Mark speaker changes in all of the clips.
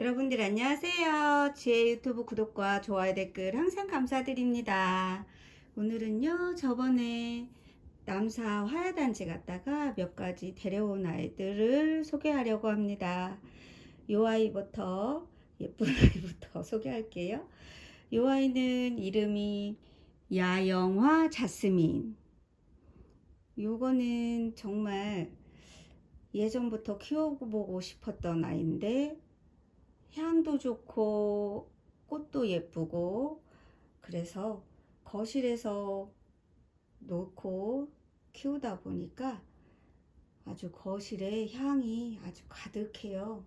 Speaker 1: 여러분들 안녕하세요. 제 유튜브 구독과 좋아요 댓글 항상 감사드립니다. 오늘은요, 저번에 남사 화야단지 갔다가 몇 가지 데려온 아이들을 소개하려고 합니다. 요 아이부터, 예쁜 아이부터 소개할게요. 요 아이는 이름이 야영화 자스민. 요거는 정말 예전부터 키워보고 싶었던 아이인데, 향도 좋고 꽃도 예쁘고 그래서 거실에서 놓고 키우다 보니까 아주 거실에 향이 아주 가득해요.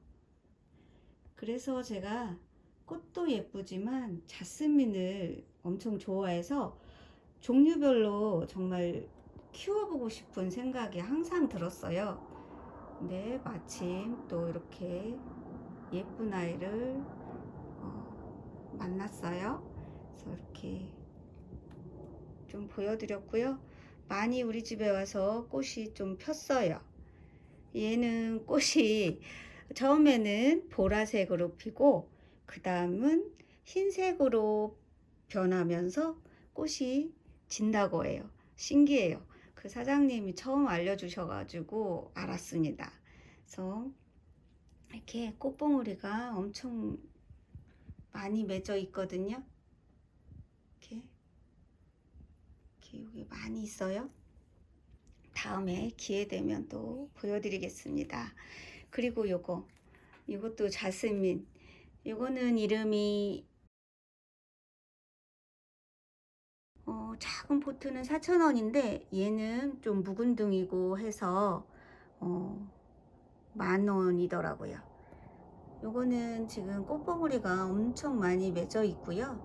Speaker 1: 그래서 제가 꽃도 예쁘지만 자스민을 엄청 좋아해서 종류별로 정말 키워보고 싶은 생각이 항상 들었어요. 근데 마침 또 이렇게 예쁜 아이를 어, 만났어요. 그래서 이렇게 좀 보여드렸고요. 많이 우리 집에 와서 꽃이 좀 폈어요. 얘는 꽃이 처음에는 보라색으로 피고 그 다음은 흰색으로 변하면서 꽃이 진다고 해요. 신기해요. 그 사장님이 처음 알려주셔가지고 알았습니다. 그래서 이렇게 꽃봉오리가 엄청 많이 맺어 있거든요. 이렇게, 이렇게 여기 많이 있어요. 다음에 기회 되면 또 보여드리겠습니다. 그리고 요거, 이것도 자스민. 요거는 이름이 어, 작은 포트는 4,000원인데 얘는 좀 묵은둥이고 해서 어, 만 원이더라고요. 요거는 지금 꽃봉오리가 엄청 많이 맺어 있고요.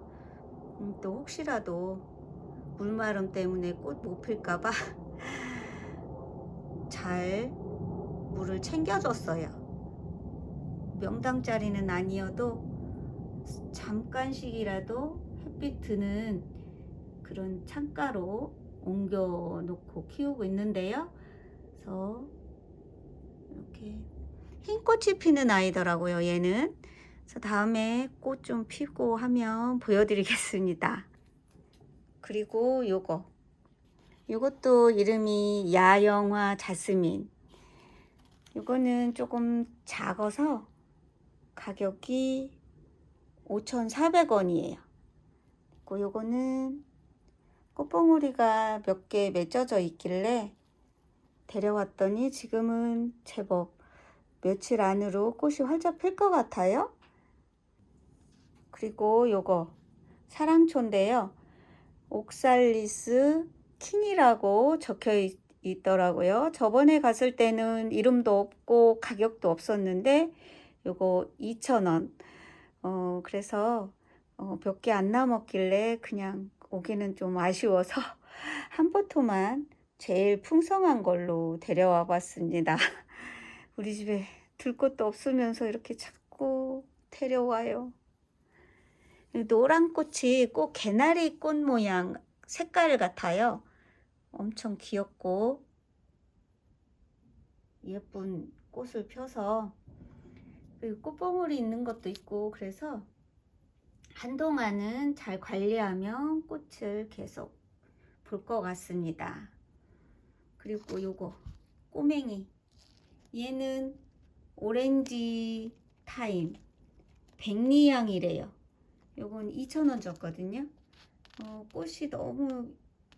Speaker 1: 음, 또 혹시라도 물마름 때문에 꽃 못 필까봐 잘 물을 챙겨줬어요. 명당짜리는 아니어도 잠깐씩이라도 햇빛 드는 그런 창가로 옮겨 놓고 키우고 있는데요. 그래서 이렇게 흰 꽃이 피는 아이더라고요. 얘는. 그래서 다음에 꽃 좀 피고 하면 보여드리겠습니다. 그리고 요거. 요것도 이름이 야영화 자스민. 요거는 조금 작아서 가격이 5,400원이에요. 그리고 요거는 꽃봉오리가 몇 개 맺어져 있길래 데려왔더니 지금은 제법 며칠 안으로 꽃이 활짝 필 것 같아요. 그리고 요거 사랑초인데요. 옥살리스 킹이라고 적혀 있, 있더라고요. 저번에 갔을 때는 이름도 없고 가격도 없었는데 요거 2,000원. 어, 그래서 어, 몇 개 안 남았길래 그냥 오기는 좀 아쉬워서 한 포토만 제일 풍성한 걸로 데려와 봤습니다. 우리 집에 둘 것도 없으면서 이렇게 자꾸 데려와요. 노란 꽃이 꼭 개나리 꽃 모양 색깔 같아요. 엄청 귀엽고 예쁜 꽃을 펴서 그리고 꽃봉오리 있는 것도 있고 그래서 한동안은 잘 관리하면 꽃을 계속 볼 것 같습니다. 그리고 요거 꼬맹이 얘는 오렌지 타임 백리향이래요. 요건 2,000원 줬거든요. 어, 꽃이 너무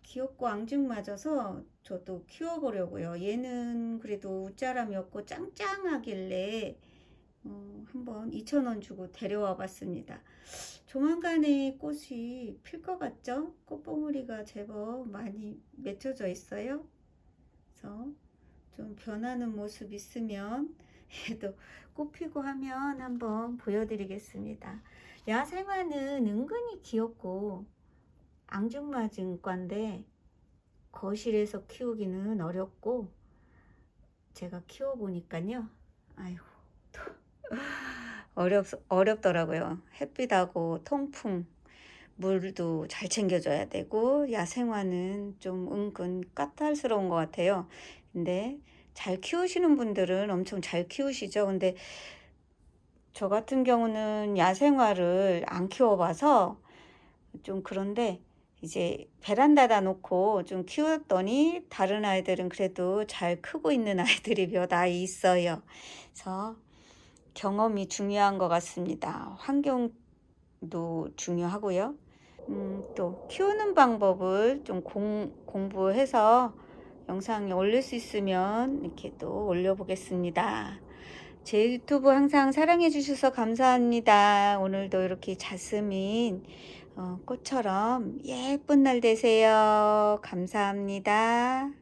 Speaker 1: 귀엽고 앙증맞아서 저도 키워보려고요. 얘는 그래도 웃자람이 없고 짱짱하길래 어, 한번 2,000원 주고 데려와 봤습니다. 조만간에 꽃이 필 것 같죠? 꽃봉오리가 제법 많이 맺혀져 있어요. 그래서 좀 변하는 모습 있으면 얘도 꽃 피고 하면 한번 보여드리겠습니다. 야생화는 은근히 귀엽고 앙증맞은 과인데 거실에서 키우기는 어렵고 제가 키워보니까요. 아이고 또 어렵, 어렵더라고요. 햇빛하고 통풍, 물도 잘 챙겨줘야 되고, 야생화는 좀 은근 까탈스러운 것 같아요. 근데 잘 키우시는 분들은 엄청 잘 키우시죠. 근데 저 같은 경우는 야생화를 안 키워봐서 좀 그런데 이제 베란다다 놓고 좀 키웠더니 다른 아이들은 그래도 잘 크고 있는 아이들이 몇 아이 있어요. 그래서 경험이 중요한 것 같습니다. 환경도 중요하고요. 음, 또 키우는 방법을 좀 공, 공부해서 영상에 올릴 수 있으면 이렇게 또 올려보겠습니다. 제 유튜브 항상 사랑해 주셔서 감사합니다. 오늘도 이렇게 자스민 어, 꽃처럼 예쁜 날 되세요. 감사합니다.